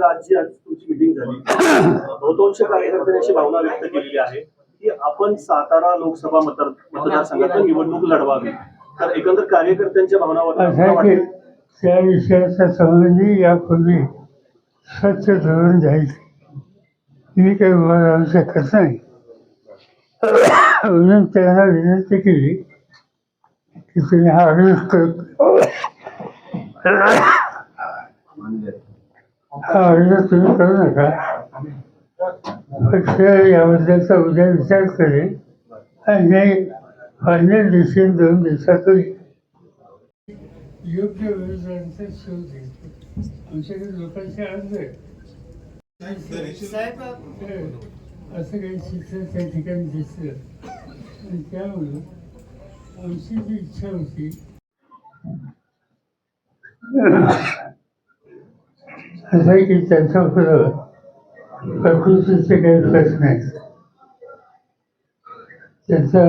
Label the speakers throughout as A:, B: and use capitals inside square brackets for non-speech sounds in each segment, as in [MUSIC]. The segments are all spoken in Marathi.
A: शिवसेनेला आज तुमची मिटिंग झाली. बहुतांश कार्यकर्त्यांनी अशी भावना व्यक्त केलेली आहे की आपण सातारा लोकसभा मतदार मतदारसंघात निवडणूक लढवावी. तर एकंदर कार्यकर्त्यांच्या
B: की त्या विषयाच्या संबंधी यापूर्वी स्वच्छ धोरण जायचे मी काही उभा राहू शकत नाही. म्हणून त्यांना विनंती केली की तुम्ही हा तुम्ही करू नका पक्ष याबद्दलचा उद्या विचार करेल आणि फायनल डिसिजन दोन दिवसातून योग्य उमेदवारांचा शोध घेतो आमच्याकडे लोकांचे अर्ज असं काही चित्र त्या ठिकाणी दिसलं आणि त्यामुळं आमची जी इच्छा होती की त्यांच्या पुढं प्रकृतीचे काही प्रश्न नाही त्यांचा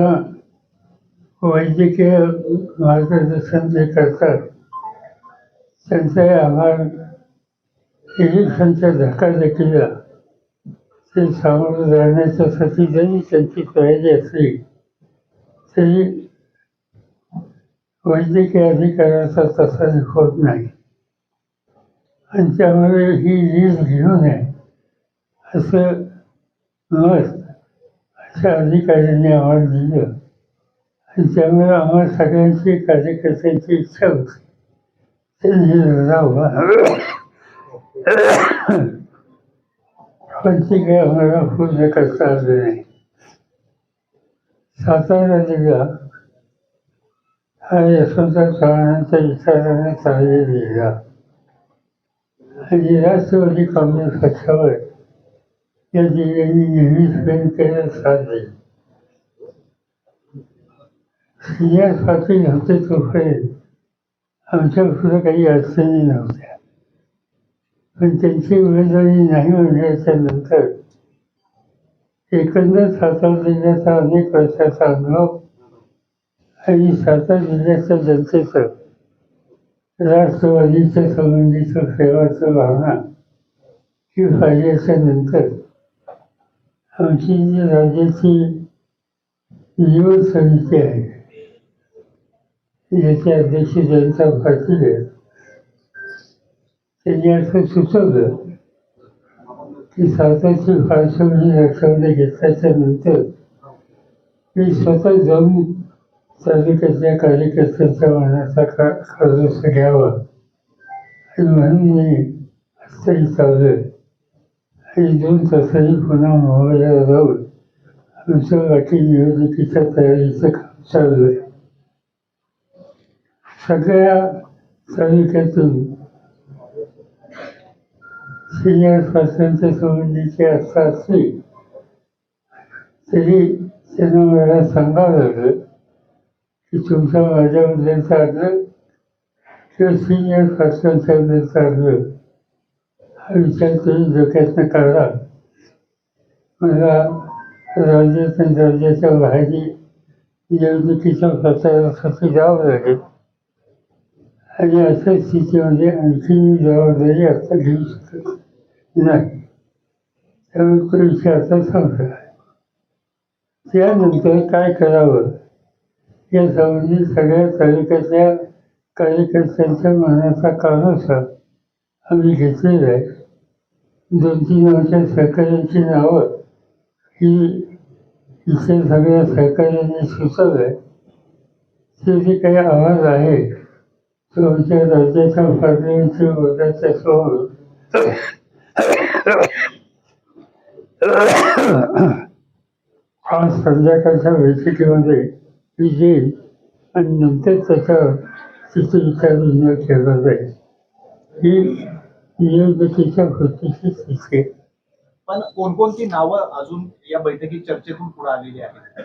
B: वैद्यकीय मार्गदर्शन जे करतात त्यांचा आम्हाला इलेक्शनचा धक्का देखील ते सामोरं जाण्याच्यासाठी जरी त्यांची तयारी असली तरी वैद्यकीय अधिकाराचा तसा होत नाही. आणि त्यामुळे ही रिस्क घेऊ नये असं मत अशा अधिकाऱ्यांनी आम्हाला दिलं. आणि त्यामुळे आम्हाला सगळ्यांची कार्यकर्त्यांची इच्छा होती. त्यांनी पण ती काही आम्हाला पूर्ण करता आलं नाही. सातारा जिल्हा हा यशवंत चव्हाणांच्या विचाराने चाललेला जिल्हा. राष्ट्रवादी काँग्रेस पक्षावर या जिल्ह्यांनी नेहमीच प्रेम केलं साधले सिनियर पाटील नव्हते तोपर्यंत आमच्या पुढे काही अडचणी नव्हत्या पण त्यांची उमेदवारी नाही म्हणल्याच्या नंतर एकंदर सातारा जिल्ह्याचा अनेक वर्षाचा अनुभव आणि सातारा जिल्ह्याच्या जनतेचं राष्ट्रवादीच्या संबंधीचं सेवाचं भावना ही फायद्याच्या नंतर आमची जी राज्याची युवक समिती आहे याचे अध्यक्ष जयंत पाटील आहेत त्यांनी असं सुचवलं की सातारची पार्श्वभूमी लक्षामध्ये घेतल्याच्या नंतर मी स्वतः जाऊन तालुक्यातल्या कार्यकर्त्यांच्या मनाचा का कर्ज घ्यावा. आणि म्हणून मी असंही चालले आणि दोन तासांनी पुन्हा मुंबईला जाऊन आमच्या वाटी निवडणुकीच्या तयारीचं काम चाललं आहे सगळ्या तालुक्यातून सिनियर स्वातंत्र्य संबंधीचे असतात तरी त्यांना मला सांगावं लागलं. की तुमचा माझ्याबद्दलचा अर्ज किंवा सिनियर स्वातंत्र्याबद्दलचा अर्ज हा विचार तुम्ही डोक्यातनं करा मला राज्यात आणि राज्याच्या बाहेरही निवडणुकीच्या प्रचारासाठी जावं लागेल? आणि अशा स्थितीमध्ये आणखी मी जबाबदारी आता घेऊ शकत नाही. त्यामुळे तो विषय आता संपला. त्यानंतर काय करावं? या संबंधी सगळ्या तालुक्याच्या कार्यकर्त्यांच्या मनाचा कानोसा आम्ही घेतलेला आहे. दोन तीन आमच्या सहकाऱ्यांची नावं. ही इथे सगळ्या सहकाऱ्यांनी सुचवलं आहे. ते जे काही आवाज आहे तो आमच्या राज्याच्या पार्लमेंटच्या वर्गाच्या समोर आज संध्याकाळच्या बैठकीमध्ये देईल आणि नंतर त्याच्यावर तिथे विचार विनिमय केला जाईल. ही निवडणुकीच्या कृतीची स्थिती आहे.
C: पण कोणकोणती नावं अजून या बैठकीत चर्चेतून पुढे आलेली आहेत?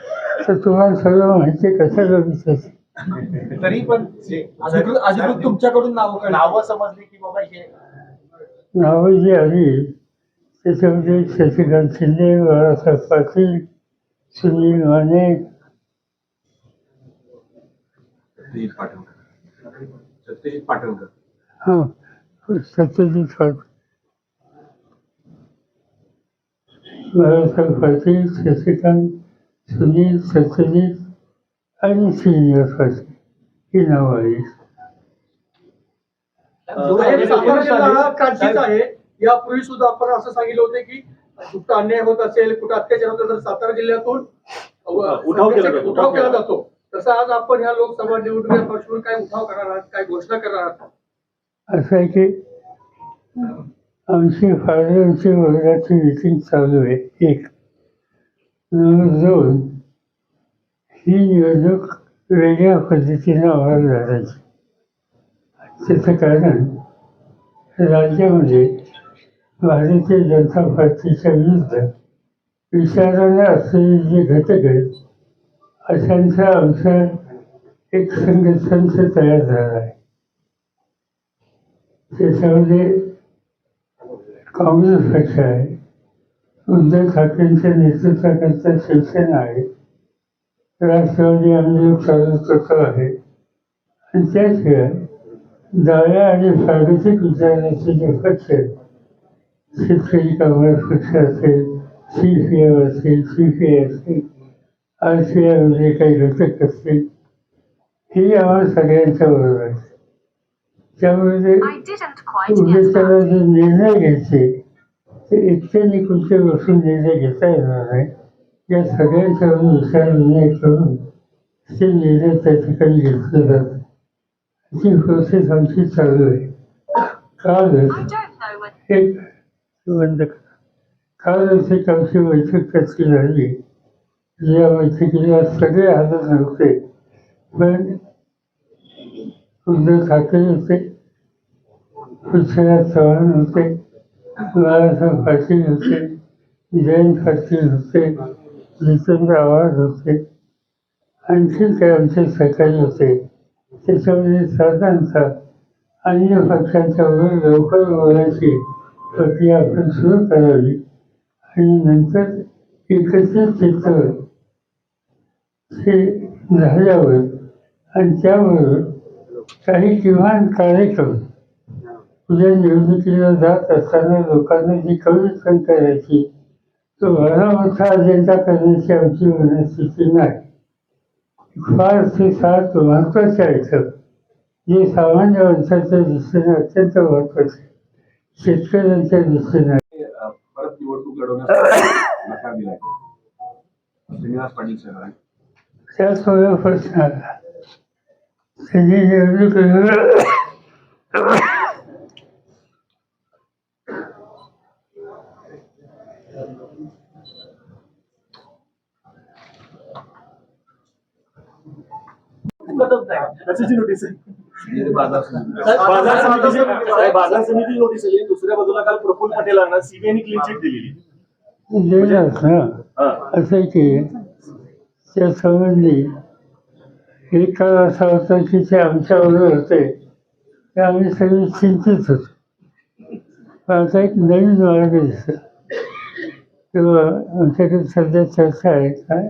B: तर तुम्हाला सगळं माहिती आहे कशाला विचारते [LAUGHS]
C: तरी पण अधिकृत तुमच्याकडून नावं नावं समजली की बाबा हे
B: नावं जी आली त्याच्यामध्ये शशिकांत शिंदे बाळासाहेब पाटील सुनील माने
C: सत्यजित पाटणकर. सत्यजित पाटणकर.
B: हां सत्यजित पाटील बाळासाहेब पाटील शशिकांत सुनील सत्यजित आणि श्रीनिवास पाटील ही नावं
D: हा यापूर्वी सुद्धा आपण असं सांगितलं होतं की कुठं अन्याय होत असेल कुठं अत्याचार होत असेल तर सातारा जिल्ह्यातून
A: उठाव केला जातो.
D: तसं आज आपण ह्या लोकसभा निवडणुकीच्या पार्श्वभूमीवर काय उठाव करणार आहात काय घोषणा करणार आहात?
B: असं आहे की आमची फादरांची वर्गाची मिटिंग चालू आहे. एक नंबर दोन ही निवडणूक वेगळ्या पद्धतीनं व्हायला लागायची त्याचं कारण राज्यामध्ये भारतीय जनता पार्टीच्या विरुद्ध विचाराने असलेले जे घटक आहेत अशांचा आमचा एक संघटनच तयार झाला आहे. त्याच्यामध्ये काँग्रेस पक्ष आहे उद्धव ठाकरेंच्या नेतृत्वाकरता शिवसेना आहे राष्ट्रवादी आम्ही कार्यकर्ता आहे. आणि त्याशिवाय डाव्या आणि प्रादेशिक विचाराचे जे पक्ष आहेत शेतकरी काँग्रेस पक्ष असेल सी पी एम असेल सी पी आय असेल आयमध्ये काही घटक असतील हे आम्हाला सगळ्यांच्या बरोबर आहे. त्यामुळे ते
E: I didn't quite get
B: उद्देशाला
E: that.
B: जे निर्णय घ्यायचे ते एकट्याने कुठचे बसून निर्णय घेता येणार नाही. या सगळ्यांच्या विचार विनय करून ते निर्णय त्या ठिकाणी घेतले जातात. ती प्रोसेस आमची चालू आहे.
E: when.
B: एक बंद करा कालच एक आमची बैठक त्याची झाली. या बैठकीला सगळे हजर नव्हते पण उद्धव ठाकरे होते. पृथ्वीराज चव्हाण होते. बाळासाहेब पाटील होते. जयंत पाटील होते. जितेंद्र आव्हाड होते. आणखी ते आमचे सहकारी होते. त्याच्यामध्ये साधारणतः अन्य पक्षांच्या लवकर बोलायची प्रक्रिया आपण सुरू करावी. आणि नंतर एकत्रित चित्र हे झाल्यावर आणि त्याबरोबर काही किमान कार्यक्रम उद्या निवडणुकीला जात असताना लोकांना जी कमीतकमी करायची तो भला मोठा अजेंडा करण्याची आमची मनस्थिती नाही. फार ते सात महत्त्वाचे आहेत जे सामान्य माणसाच्या दृष्टीने अत्यंत महत्त्वाचे. शेतकऱ्यांच्या दृष्टीने.
C: परत निवडणूक लढवण्यास नकार दिला श्रीनिवास पाटील सर
B: त्याचमुळे प्रश्न आला त्यांनी
A: नोटीस आहे
C: बाजार
A: समिती नोटीस आली. दुसऱ्या बाजूला काल प्रफुल्ल पटेलांना सीबीआयने क्लीन चिट दिलेली. हा.
B: असं की त्या संबंधी एक काळ असा होता. की ते आमच्याबरोबर होते ते आम्ही सगळे चिंतित होतो. पण आता एक नवीन मार्ग दिसतो. तेव्हा आमच्याकडे सध्या चर्चा आहे काय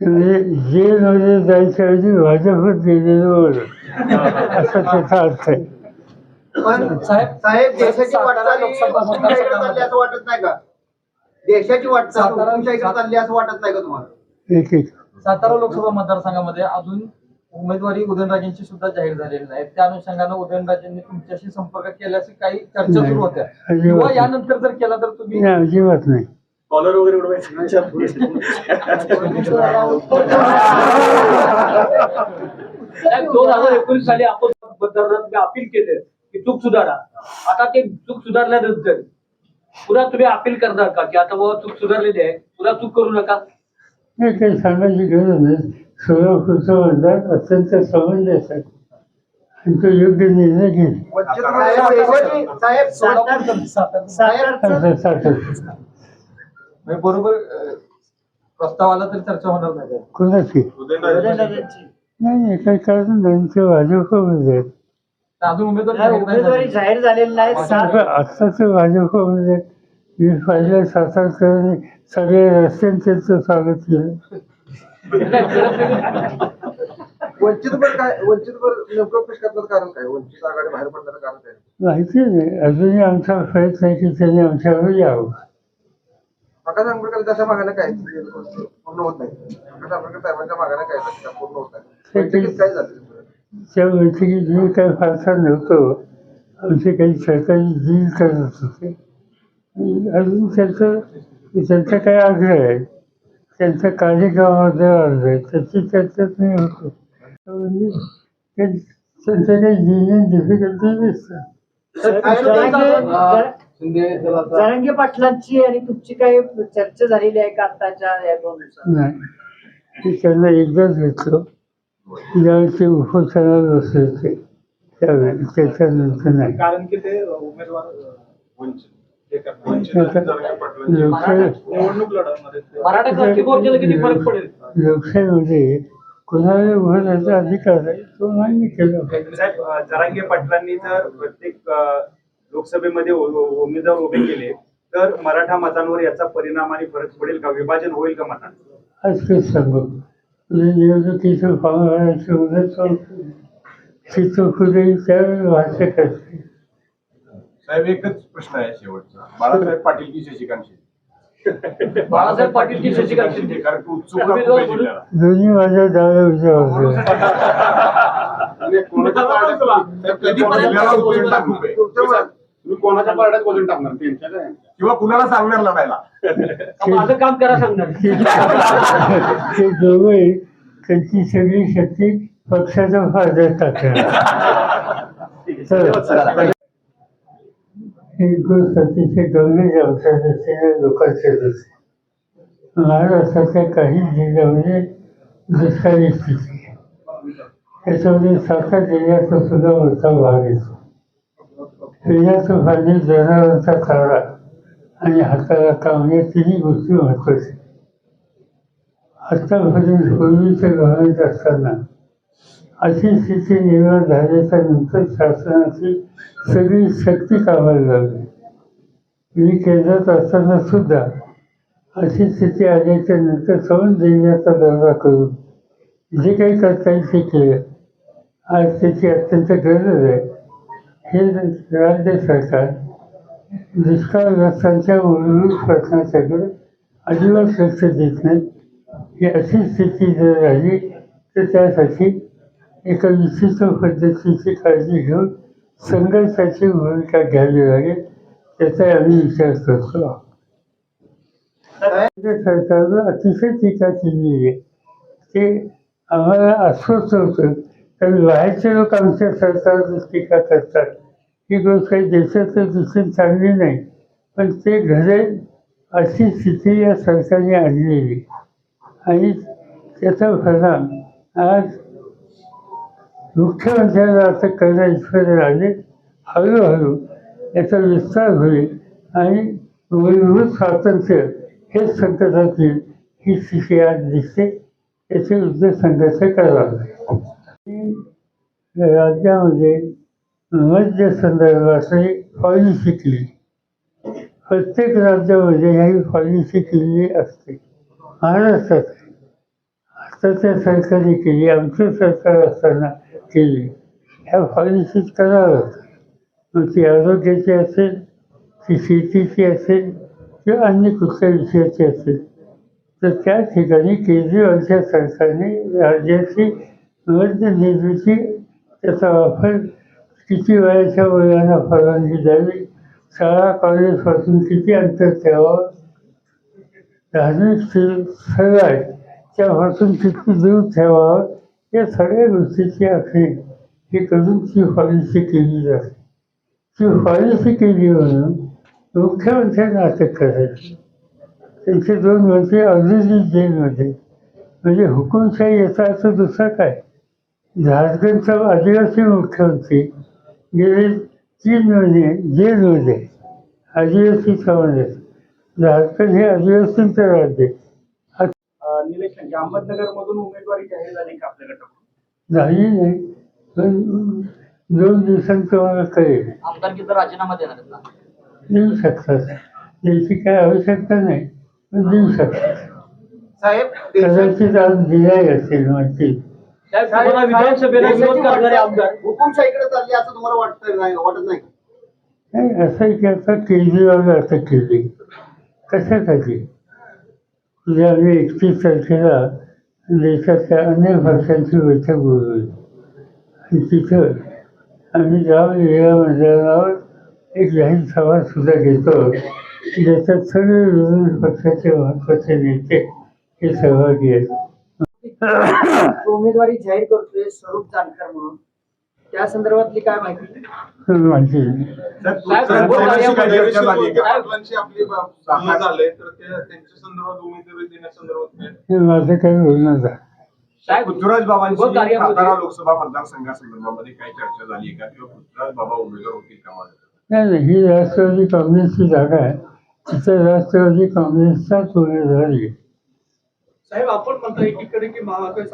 B: म्हणजे जेलमध्ये जायच्याऐवजी भाजपत गेलेलं बरं असा त्याचा अर्थ आहे.
F: पण साहेब देशाची वाटचाल हुकुमशाहीकडे चालली असं वाटत नाही का? देशाची वाटचाल हुकुमशाहीकडे चालली असं वाटत नाही का तुम्हाला?
B: एक एक.
G: सातारा लोकसभा मतदारसंघामध्ये अजून उमेदवारी उदयनराजेंची सुद्धा जाहीर झालेली नाही. त्या अनुषंगानं उदयनराजेंनी तुमच्याशी संपर्क केल्याची काही चर्चा सुरू होत्या.
B: अजिबात
G: किंवा
B: नाही.
G: यानंतर जर केला तर तुम्ही
B: नाही अजिबात नाही.
A: कॉलर वगैरे उडवायचं [LAUGHS]
H: दोन हजार एकोणीस साली आपण मतदारांना अपील केले. की चूक सुधारा. आता ते चूक सुधारल्यानंतर पुन्हा तुम्ही अपील करणार का? की आता बाबा चूक सुधारलेली आहे पुन्हा चूक करू नका?
B: नाही काही सांगायची गरज नाही. सोलापूरचा मतदार अत्यंत समंजस आहे आणि तो योग्य निर्णय घेईल.
G: सातारा म्हणजे बरोबर अं, प्रस्ताव आला तरी चर्चा होणार नाही.
B: कोणाची? नाही नाही काही कारण नाही. ते भाजपमध्ये आहेत
G: अजून उमेदवारी जाहीर नाही
F: उमेदवारी
G: झाली.
F: जाहीर झालेली नाही सात
B: आता ते भाजपमध्ये आहेत. मी पाहिलं सातारकरांनी सगळे रस्त्यांनी त्यांचं स्वागत केलं.
I: वंचितवर काय वंचितवर नेमकं पेश करण्याचं कारण काय? वंचित आघाडी बाहेर पडण्याचं कारण काय?
B: माहिती नाही. अजूनही आमचा प्रयत्न आहे की त्यांनी आमच्यावर यावं.
I: प्रकाश आंबेडकर त्याच्या मागण्या काय? पूर्ण होत नाही. प्रकाश आंबेडकर साहेबांच्या मागण्या काय? पूर्ण होत नाही. वंचित काय झालं?
B: त्या बैठकीत मी काही फारसा नव्हतो आमचे काही सहकारी डील करत होते अजून त्यांचं त्यांचा काही आग्रह आहे. त्यांचा कार्यक्रमामध्ये अर्ज आहे. त्याची चर्चाच नाही होतो. म्हणजे त्यांच्या काही डिफिकल्टी दिसतात
J: जरांगे पाटलांची आणि तुमची काही चर्चा झालेली आहे का आताच्या या दोन
B: नाही. त्यांना एकदाच भेटलो ज्यावेळी ते त्यावेळी त्याच्यानंतर नाही.
C: कारण की ते उमेदवार अं, वंचित हे करणार.
B: आता लोकशाही
C: निवडणूक लढवणार आहेत ते.
H: मराठा क्रांती मोर्चाला किती फरक पडेल?
B: लोकशाहीमध्ये कोणाला अधिकार आहे तो मान्य केला पाहिजे.
K: साहेब अ, जरांगे पाटलांनी जर प्रत्येक अ, लोकसभेमध्ये उ- उ- उमेदवार उभे केले तर मराठा मतांवर याचा परिणाम आणि फरक पडेल का? विभाजन होईल का मतांचं
B: आज तेच सांगू. म्हणजे निवडणुकीचं फॉर्म भरायचं उद्या ती चौकशी त्यावेळी भाषा करते.
I: साहेब एकच प्रश्न आहे शेवटचा. बाळासाहेब पाटील की शशिकांत शिंदे
H: बाळासाहेब पाटील की शशिकांत शिंदे
I: कारण उत्सुकता.
B: दोन्ही माझ्या डाव्या
I: कोणाच्या पारड्यात- कधी
K: कोणाच्या वजन टाकणार? त्यांच्या
I: किंवा कुणाला सांगणार लढायला [LAUGHS]
H: माझं काम करा सांगणार. [LAUGHS]
B: ते त्यांची सगळी शक्ती पक्षाच्या फायद्यात टाकणार ही गोष्ट अतिशय गंभीर दृष्टीने महाराष्ट्राच्या काही जिल्ह्यामध्ये दुष्काळी स्थिती. त्याच्यामध्ये सातारा जिल्ह्याचा सुद्धा मोठा भाग येतो. पिण्याचं पाणी जनावरांचा चारा आणि हाताला काम तिन्ही गोष्टी महत्त्वाच्या आत्तापर्यंत पूर्वीच्या गव्हर्नमेंट असताना अशी स्थिती निर्माण झाल्याच्यानंतर शासनाची सगळी शक्ती कामाला लागली. मी केंद्रात असताना सुद्धा अशी स्थिती आल्याच्यानंतर सवन देण्याचा दौरा करून जे काही करता येईल ते केलं. आज त्याची अत्यंत गरज आहे. हे राज्य सरकार दुष्काळग्रस्तांच्या मूलभूत प्रश्नाच्याकडे अजिबात लक्ष देत नाही ही अशी स्थिती जर राहिली तर त्यासाठी एका विशिष्ट पद्धतीची काळजी घेऊन संघर्षाची भूमिका घ्यावी लागेल त्याचा आम्ही विचार करतो. राज्य सरकारनं अतिशय टीका केली आहे. ते आम्हाला अस्वस्थ होतं कारण बाहेरचे लोक आमच्या सरकारवर टीका करतात. ही गोष्ट काही देशाचं दुसरी चांगली नाही पण ते घडेल अशी स्थिती या सरकारने आणलेली. आणि त्याचा परिणाम आज मुख्यमंत्र्यांना असं करणं इतकं आले हळूहळू याचा विस्तार होईल आणि मूलभूत स्वातंत्र्य हेच संकटात येईल ही स्थिती आज दिसते याचे युद्ध संघर्ष करावा. लागेल राज्यामध्ये मध्य संदर्भातली पॉलिसी शिकली. प्रत्येक राज्यामध्ये ही पॉलिसी शिकलेली असते. महाराष्ट्रात आताच्या सरकारने केली आमचं सरकार असताना केली. ह्या पॉलिसीज करावं लागतात मग ती आरोग्याची असेल ती शेतीची असेल किंवा अन्य कुठल्या विषयाची असेल. तर त्या ठिकाणी केजरीवालच्या सरकारने राज्याची मध्य निर्मिती त्याचा वापर किती वयाच्या मुलांना परवानगी द्यावी शाळा कॉलेजपासून किती अंतर ठेवावं? धार्मिक स्थळ आहे. त्यापासून किती दूर ठेवावं? या सगळ्या गोष्टीची आखणी ही करून ती पॉलिसी केली जाते. ती पॉलिसी केली म्हणून मुख्यमंत्र्यांना अटक करायची. त्यांचे दोन मंत्री ऑलरेडी जेलमध्ये म्हणजे हुकुमशाही याचा अर्थ दुसरा काय? झारखंडचा आदिवासी मुख्यमंत्री गेले तीन महिने जेलमध्ये आदिवासी समाजात झारखंड हे आदिवासींचं राज्य.
K: निलेश अहमदनगर मधून उमेदवारी जाहीर झाली का आपल्या गटाकडून?
B: झाली नाही. पण दोन दिवसांत तुम्हाला कळेल
G: आमदारकीचा राजीनामा देणार आहेत ना?
B: देऊ शकतात. त्याची काय आवश्यकता नाही पण देऊ शकतात.
F: साहेब
B: कदाचित आज दिलाय असेल म्हणतील.
H: साहेब तुम्हाला विधानसभेला विरोध करणारे आमदार.
L: हुकुमशाहीकडे चालली असं तुम्हाला वाटत नाही वाटत नाही? का?
B: नाही असं की आता केजरीवाल असं केली. कशासाठी? म्हणजे आम्ही एकतीस तारखेला देशातल्या अनेक भाषांची बैठक बोलवली. आणि तिथं आम्ही जाऊन वेगळ्या मैदानावर एक जाहीर सभा सुद्धा घेतो. ज्याच्यात सगळे विरोधी पक्षाचे महत्त्वाचे नेते हे सहभागी आहेत.
F: उमेदवारी जाहीर करतोय स्वरूप जानकर म्हणून. त्या संदर्भातली काय माहिती?
B: माहिती? हे माझं काही
H: साहेब
C: पृथ्वीराज बाबांची सातारा लोकसभा मतदारसंघासंदर्भामध्ये काही चर्चा झाली का? किंवा पृथ्वीराज बाबा उमेदवार होतील का
B: नाही नाही ही राष्ट्रवादी काँग्रेसची जागा आहे. तिथं राष्ट्रवादी काँग्रेसचाच उमेदवार आहे.
D: साहेब आपण म्हणता एकीकडे की महाविकास